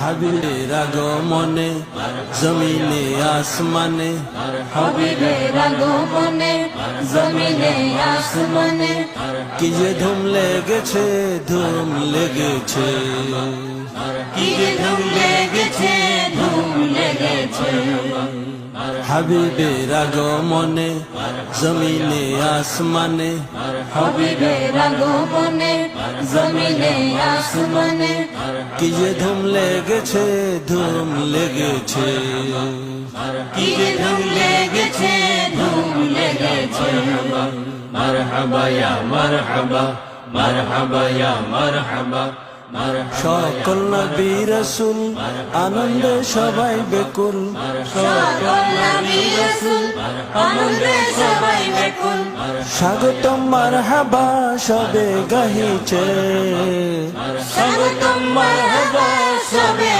হাবিবের আগমনে জমিনে আসমানে হাবিবের আগমনে জমিনে আসমানে কি যে ধুম লেগেছে ধুম লেগেছে। কি যে ধুম হাবিবের আগমনে জমিনে আসমানে। হাবিবের মনে জমিনে আসমানে। কি যে ধুম লেগেছে ধুম লেগেছে। কি যে ধুম লেগেছে ধুম লেগেছে। মারহাবা ইয়া মারহাবা মারহাবা ইয়া মারহাবা। সকল নবী রসুল আনন্দে সবাই বেকুল। স্বাগতম মারহাবা সবে গাহিছে। স্বাগতম মারহাবা সবে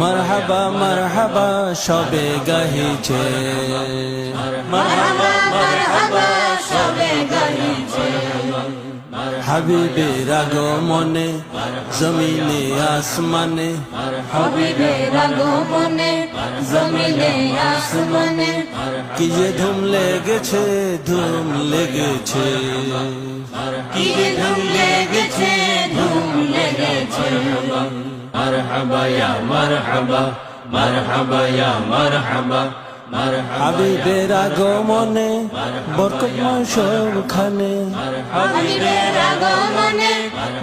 মারহাবা মারহাবা সবে গাহিছে। মারহাবা মারহাবা সবে গাইছে হাবিবের আগমনে জমিনে আসমানে। হাবিবের আগমনে জমিনে আসমানে। কি যে ধুম লেগেছে ধুম লেগেছে। কি যে ধুম লেগেছে ধুম লেগেছে। মারহাবা ইয়া মারহাবা মারহাবা ইয়া মারহাবা। হাবিবের আগমনে বরকতময় সবখানে। হাবিবের আগমনে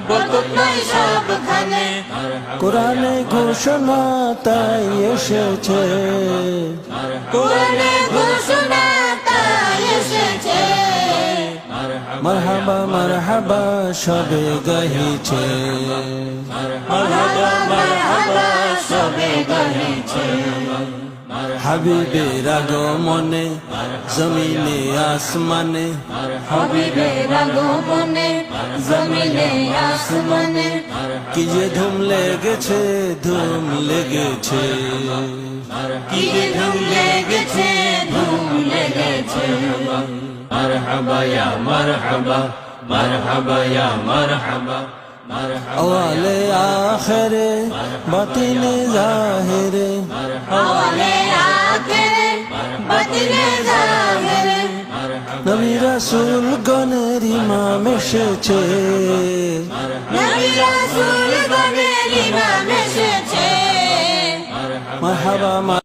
বরকতময় সবখানে। কোরআনে ঘোষণা তাই এসেছে। কোরআনে ঘোষণা তাই এসেছে। মারহাবা মারহাবা সবে গাহিছে মারহাবা মারহাবা সবে হাবিবের মনে জমিনে আসমানে। হাবিবের মনে জমিনে আসমানে। কি যে ধুম লেগেছে ধুম লেগেছে। কি যে ধুম লেগেছে ধুম লেগেছে। মারহাবা ইয়া মারহাবা মারহাবা ইয়া মারহাবা আওয়ালে আখিরে বাতিনে জাহিরে। নবী রাসুল গণের ইমাম এসেছে। মারহাবা।